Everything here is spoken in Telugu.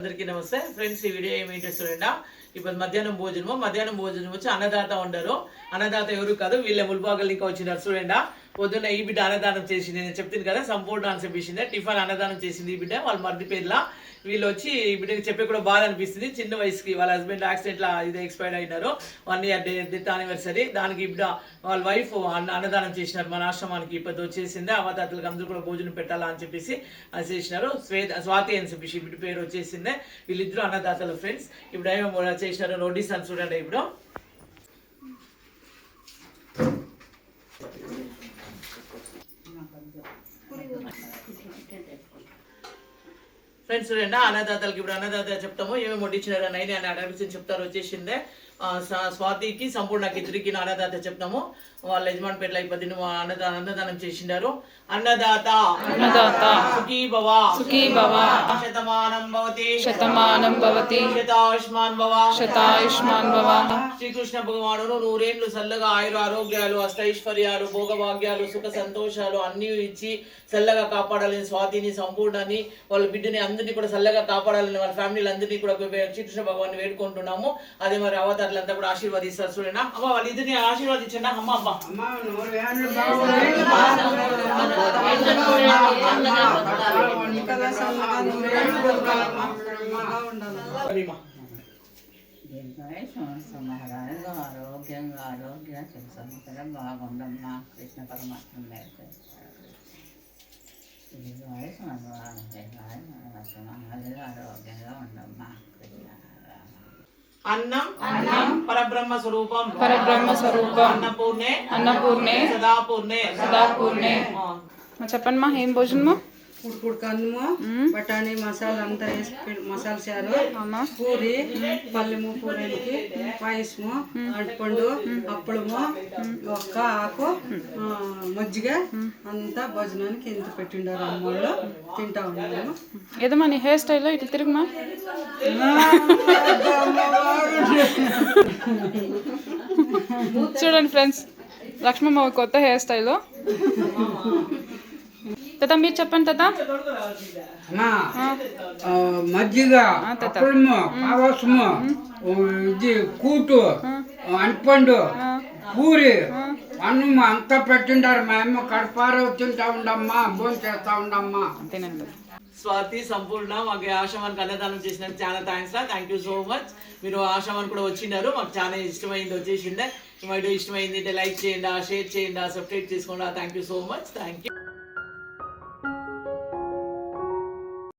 అందరికీ నమస్తే. ఫ్రెండ్స్ ఈ వీడియో ఏమేంటో చూడండి. ఇప్పుడు మధ్యాహ్నం భోజనము. మధ్యాహ్నం భోజనం వచ్చి అన్నదాత ఉండరు. అన్నదాత ఎవరు కాదు వీళ్ళ ముల్బాగల్ ఇంకా వచ్చినారు చూడండి. పొద్దున్న ఈ బిడ్డ అన్నదానం చేసింది. నేను చెప్తాను కదా సంపూర్ణ అని ఇచ్చింది టిఫిన్ అన్నదానం చేసింది ఈ బిడ్డ వాళ్ళ మరిది పేర్ల. వీళ్ళు వచ్చి ఈ బిడ్డకి చెప్పే కూడా బాధ అనిపిస్తుంది. చిన్న వయసుకి వాళ్ళ హస్బెండ్ యాక్సిడెంట్లా ఇది ఎక్స్పైర్డ్ అయినారు. వన్ ఇయర్ డెత్ యానివర్సరీ దానికి ఈ బిడ్డ వాళ్ళ వైఫ్ అన్న అన్నదానం చేసినారు. మన ఆశ్రమానికి ఇప్పుడు వచ్చేసింది. అవతాతలకు అందరూ కూడా భోజనం పెట్టాలా అని చెప్పేసి అది చేసినారు. శ్వేత స్వాతి అని చెప్పేసి ఈ బిడ్డ పేరు వచ్చేసింది. వీళ్ళిద్దరు అన్నదాతలు ఫ్రెండ్స్ ఇప్పుడు ఏమో చేసినారు? నోటీస్ అని చూడండి ఇప్పుడు. ఫ్రెండ్స్ చూడండి అన్నదాతలకి ఇప్పుడు అన్నదాత చెప్తాము ఏమేమి వడ్డించినారు అని అని అడగచ్చు చెప్తారు వచ్చేసిందే. స్వాతికి సంపూర్ణకి ఇద్దరికి అన్నదాత చెప్తాము. వాళ్ళ యజమాని పేర్ల ఇప్పటి అన్నదానం అన్నదానం చేసిండారు. అన్నదాత. అన్నదాత. సుఖీ భవ సుఖీ భవ శతమానం భవతి. శతమానం భవతి. శతాయుష్మాన్ భవ. శతాయుష్మాన్ భవ. శ్రీకృష్ణ భగవానుడు నూరేళ్ళు చల్లగా ఆయుర ఆరోగ్యాలు అష్టైశ్వర్యాలు భోగభాగ్యాలు సుఖ సంతోషాలు అన్ని ఇచ్చి చల్లగా కాపాడాలని స్వాతిని సంపూర్ణని వాళ్ళ బిడ్డని అందరినీ కూడా చల్లగా కాపాడాలని వాళ్ళ ఫ్యామిలీలు అందరినీ కూడా శ్రీకృష్ణ భగవాన్ని వేడుకుంటున్నాము. అదే మరి అవతారులంతా కూడా ఆశీర్వదిస్తారు చూడండి. అమ్మ వాళ్ళిద్దరిని ఆశీర్వదించండి. అమ్మ అమ్మ. ఆరోగ్యంగా ఆరోగ్య సంవత్సరం బాగుండమ్మా కృష్ణ పరమాత్మ మేరకు. ఆరోగ్యంగా ఉండమ్మా అన్నం. అన్నం. పరబ్రహ్మ స్వరూపం. పరబ్రహ్మ స్వరూపం. అన్నపూర్ణే. అన్నపూర్ణే. సదాపూర్ణే. సదాపూర్ణే. చెప్పండి మా ఏం భోజనము? ఉడుకుడుకు అన్నము బఠానీ మసాలా అంతా వేసి మసాలా చారు పూరి పల్లెము పూరీలకి పాయసము అరటిపండు అప్పడము ఒక్క ఆకు మజ్జిగ అంతా భోజనానికి ఇంత పెట్టిండారు అమ్మోళ్ళు. తింటా ఉన్నాము. ఏదో నీ హెయిర్ స్టైల్లో ఇట్లా తిరుగుమా? చూడండి ఫ్రెండ్స్ లక్ష్మమ్మ కొత్త హెయిర్ స్టైల్. తాత మీరు చెప్పండి తాత. మజ్జిగ పావసము ఇది కూటు అంటిపండు పూరి. అన్నము అంతా పెట్టిండారు మా అమ్మ కడపారు తింటా ఉండమ్మా భోజనం చేస్తా ఉండమ్మా అంతేనండి. స్వాతి సంపూర్ణ మాకు ఈ ఆశ్రమానికి అన్నదానం చేసినందుకు చాలా thanks thank you so much మీరు ఆశ్రమానికి కూడా వచ్చినారు మాకు చాలా ఇష్టమైంది వచ్చేసిండే. వీడియో ఇష్టమైంది అంటే లైక్ చేయండి షేర్ చేయండి సబ్స్క్రైబ్ చేసుకోండి. Thank you so much thank you